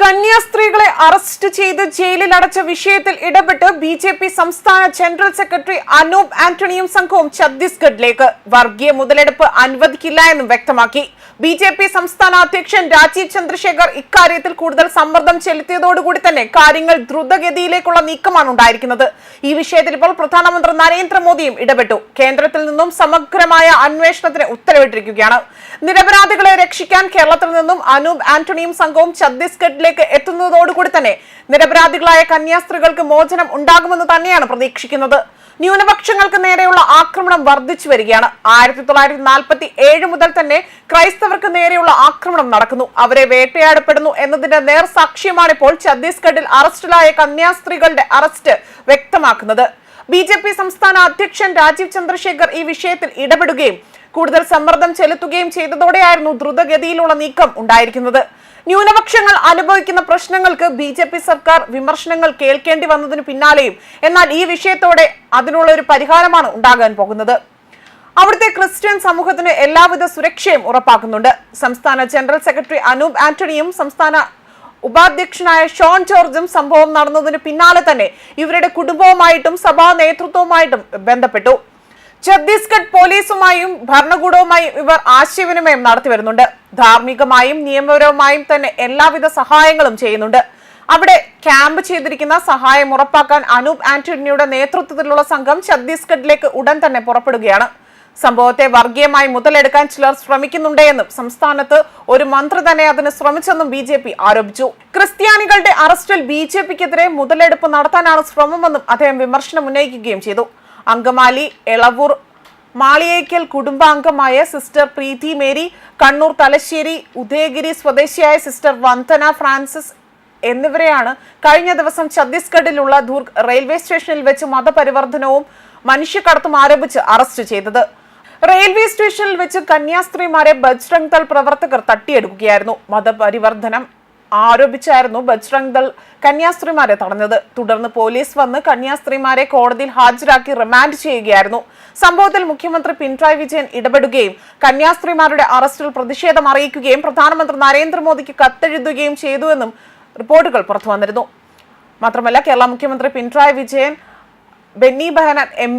കന്യാസ്ത്രീകളെ arrest ചെയ്ത് ജയിലിൽ അടച്ച വിഷയത്തിൽ ഇടപെട്ട് ബി ജെ പി സംസ്ഥാന ജനറൽ സെക്രട്ടറി അനൂപ് ആന്റണിയും സംഘവും ഛത്തീസ്ഗഡിലേക്ക്. വർഗീയ മുതലെടുപ്പ് അനുവദിക്കില്ല എന്നും വ്യക്തമാക്കി. ബി ജെ പി സംസ്ഥാന അധ്യക്ഷൻ രാജീവ് ചന്ദ്രശേഖർ ഇക്കാര്യത്തിൽ കൂടുതൽ സമ്മർദ്ദം ചെലുത്തിയതോടുകൂടി തന്നെ കാര്യങ്ങൾ ദ്രുതഗതിയിലേക്കുള്ള നീക്കമാണ് ഉണ്ടായിരിക്കുന്നത്. ഈ വിഷയത്തിൽ ഇപ്പോൾ പ്രധാനമന്ത്രി നരേന്ദ്രമോദിയും ഇടപെട്ടു. കേന്ദ്രത്തിൽ നിന്നും സമഗ്രമായ അന്വേഷണത്തിന് ഉത്തരവിട്ടിരിക്കുകയാണ്. നിരപരാധികളെ രക്ഷിക്കാൻ കേരളത്തിൽ നിന്നും അനൂപ് ആന്റണിയും സംഘവും ഛത്തീസ്ഗഡിലേക്ക് എത്തുന്നതോടുകൂടി തന്നെ നിരപരാധികളായ കന്യാസ്ത്രീകൾക്ക് മോചനം ഉണ്ടാകുമെന്ന് തന്നെയാണ് പ്രതീക്ഷിക്കുന്നത്. ന്യൂനപക്ഷങ്ങൾക്ക് നേരെയുള്ള ആക്രമണം വർദ്ധിച്ചു വരികയാണ്. ആയിരത്തി തൊള്ളായിരത്തി നാൽപ്പത്തി ഏഴ് മുതൽ തന്നെ ക്രൈസ്തവർക്ക് നേരെയുള്ള ആക്രമണം നടക്കുന്നു. അവരെ വേട്ടയാടപ്പെടുന്നു എന്നതിന്റെ നേർ സാക്ഷ്യമാണിപ്പോൾ ഛത്തീസ്ഗഡിൽ അറസ്റ്റിലായ കന്യാസ്ത്രീകളുടെ അറസ്റ്റ് വ്യക്തമാക്കുന്നത്. ബി ജെ പി സംസ്ഥാന അധ്യക്ഷൻ രാജീവ് ചന്ദ്രശേഖർ ഈ വിഷയത്തിൽ ഇടപെടുകയും കൂടുതൽ സമ്മർദ്ദം ചെലുത്തുകയും ചെയ്തതോടെയായിരുന്നു ദ്രുതഗതിയിലുള്ള നീക്കം ഉണ്ടായിരിക്കുന്നത്. ന്യൂനപക്ഷങ്ങൾ അനുഭവിക്കുന്ന പ്രശ്നങ്ങൾക്ക് ബി ജെ പി സർക്കാർ വിമർശനങ്ങൾ കേൾക്കേണ്ടി വന്നതിന് പിന്നാലെയും. എന്നാൽ ഈ വിഷയത്തോടെ അതിനുള്ള ഒരു പരിഹാരമാണ് ഉണ്ടാകാൻ പോകുന്നത്. അവിടുത്തെ ക്രിസ്ത്യൻ സമൂഹത്തിന് എല്ലാവിധ സുരക്ഷയും ഉറപ്പാക്കുന്നുണ്ട്. സംസ്ഥാന ജനറൽ സെക്രട്ടറി അനൂപ് ആന്റണിയും സംസ്ഥാന ഉപാധ്യക്ഷനായ ഷോൺ ജോർജും സംഭവം നടന്നതിന് പിന്നാലെ തന്നെ ഇവരുടെ കുടുംബവുമായിട്ടും സഭാ നേതൃത്വവുമായിട്ടും ബന്ധപ്പെട്ടു. ഛത്തീസ്ഗഡ് പോലീസുമായും ഭരണകൂടവുമായും ഇവർ ആശയവിനിമയം നടത്തി വരുന്നുണ്ട് ധാർമ്മികമായും നിയമപരവുമായും തന്നെ എല്ലാവിധ സഹായങ്ങളും ചെയ്യുന്നുണ്ട്. അവിടെ ക്യാമ്പ് ചെയ്തിരിക്കുന്ന സഹായം ഉറപ്പാക്കാൻ അനൂപ് ആന്റണിയുടെ നേതൃത്വത്തിലുള്ള സംഘം ഛത്തീസ്ഗഡിലേക്ക് ഉടൻ തന്നെ പുറപ്പെടുകയാണ്. സംഭവത്തെ വർഗീയമായി മുതലെടുക്കാൻ ചിലർ ശ്രമിക്കുന്നുണ്ടെന്നും സംസ്ഥാനത്ത് ഒരു മന്ത്രി തന്നെ അതിന് ശ്രമിച്ചെന്നും ബി ജെ പി ആരോപിച്ചു. ക്രിസ്ത്യാനികളുടെ അറസ്റ്റിൽ ബി ജെ പിക്കെതിരെ മുതലെടുപ്പ് നടത്താനാണ് ശ്രമമെന്നും അദ്ദേഹം വിമർശനം ഉന്നയിക്കുകയും ചെയ്തു. അങ്കമാലി എളവൂർ മാളിയേക്കൽ കുടുംബാംഗമായ സിസ്റ്റർ പ്രീതി മേരി കണ്ണൂർ തലശ്ശേരി ഉദയഗിരി സ്വദേശിയായ സിസ്റ്റർ വന്ദന ഫ്രാൻസിസ് എന്നിവരെയാണ് കഴിഞ്ഞ ദിവസം ഛത്തീസ്ഗഡിലുള്ള ദുർഗ് റെയിൽവേ സ്റ്റേഷനിൽ വെച്ച് മതപരിവർത്തനവും മനുഷ്യക്കടത്തും ആരോപിച്ച് അറസ്റ്റ് ചെയ്തത്. റെയിൽവേ സ്റ്റേഷനിൽ വെച്ച് കന്യാസ്ത്രീമാരെ ബജ്രംഗ് ദൾ പ്രവർത്തകർ തട്ടിയെടുക്കുകയായിരുന്നു. മതപരിവർത്തനം ആരോപിച്ചായിരുന്നു ബജ്രംഗ് ദൾ കന്യാസ്ത്രീമാരെ തടഞ്ഞത്. തുടർന്ന് പോലീസ് വന്ന് കന്യാസ്ത്രീമാരെ കോടതിയിൽ ഹാജരാക്കി റിമാൻഡ് ചെയ്യുകയായിരുന്നു. സംഭവത്തിൽ മുഖ്യമന്ത്രി പിണറായി വിജയൻ ഇടപെടുകയും കന്യാസ്ത്രീമാരുടെ അറസ്റ്റിൽ പ്രതിഷേധം അറിയിക്കുകയും പ്രധാനമന്ത്രി നരേന്ദ്രമോദിക്ക് കത്തെഴുതുകയും ചെയ്തുവെന്നും റിപ്പോർട്ടുകൾ പുറത്തു വന്നിരുന്നു മാത്രമല്ല കേരള മുഖ്യമന്ത്രി പിണറായി വിജയൻ ബെന്നി ബെഹനാൻ എം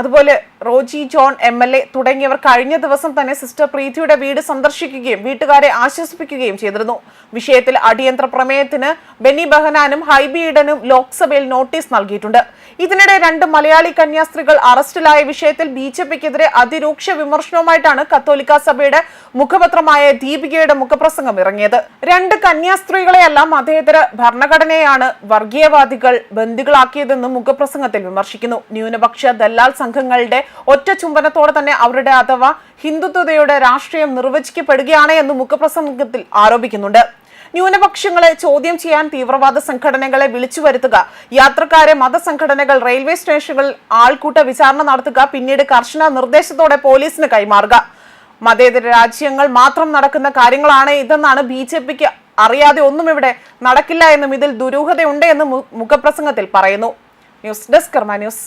അതുപോലെ Roji John M L A തുടങ്ങിയവർ കഴിഞ്ഞ ദിവസം തന്നെ സിസ്റ്റർ പ്രീതിയുടെ വീട് സന്ദർശിക്കുകയും വീട്ടുകാരെ ആശ്വസിപ്പിക്കുകയും ചെയ്തിരുന്നു. വിഷയത്തിൽ അടിയന്തര പ്രമേയത്തിന് ബെന്നി ബഹനാനും ഹൈബി ഈഡനും ലോക്സഭയിൽ നോട്ടീസ് നൽകിയിട്ടുണ്ട്. ഇതിനിടെ രണ്ട് മലയാളി കന്യാസ്ത്രീകൾ അറസ്റ്റിലായ വിഷയത്തിൽ ബി ജെ പിക്കെതിരെ അതിരൂക്ഷ വിമർശനവുമായിട്ടാണ് കത്തോലിക്ക സഭയുടെ മുഖപത്രമായ ദീപികയുടെ മുഖപ്രസംഗം ഇറങ്ങിയത്. രണ്ട് കന്യാസ്ത്രീകളെയെല്ലാം മതേതര ഭരണഘടനയാണ് വർഗീയവാദികൾ ബന്ദികളാക്കിയതെന്നും മുഖപ്രസംഗത്തിൽ വിമർശിക്കുന്നു. ന്യൂനപക്ഷ ദല്ലാൽ സംഘങ്ങളുടെ ഒറ്റ ചുംബനത്തോടെ തന്നെ അവരുടെ അഥവാ ഹിന്ദുത്വതയുടെ രാഷ്ട്രീയം നിർവചിക്കപ്പെടുകയാണ് എന്നും മുഖപ്രസംഗത്തിൽ ആരോപിക്കുന്നുണ്ട്. ന്യൂനപക്ഷങ്ങളെ ചോദ്യം ചെയ്യാൻ തീവ്രവാദ സംഘടനകളെ വിളിച്ചു വരുത്തുക. യാത്രക്കാരെ മതസംഘടനകൾ റെയിൽവേ സ്റ്റേഷനുകളിൽ ആൾക്കൂട്ട വിചാരണ നടത്തുക പിന്നീട് കർശന നിർദ്ദേശത്തോടെ പോലീസിന് കൈമാറുക. മതേതര രാജ്യങ്ങൾ മാത്രം നടക്കുന്ന കാര്യങ്ങളാണ് ഇതെന്നാണ് ബി ജെ പിക്ക് അറിയാതെ ഒന്നും ഇവിടെ നടക്കില്ല എന്നും ഇതിൽ ദുരൂഹതയുണ്ട് എന്നും മുഖപ്രസംഗത്തിൽ പറയുന്നു. News desk Karma news.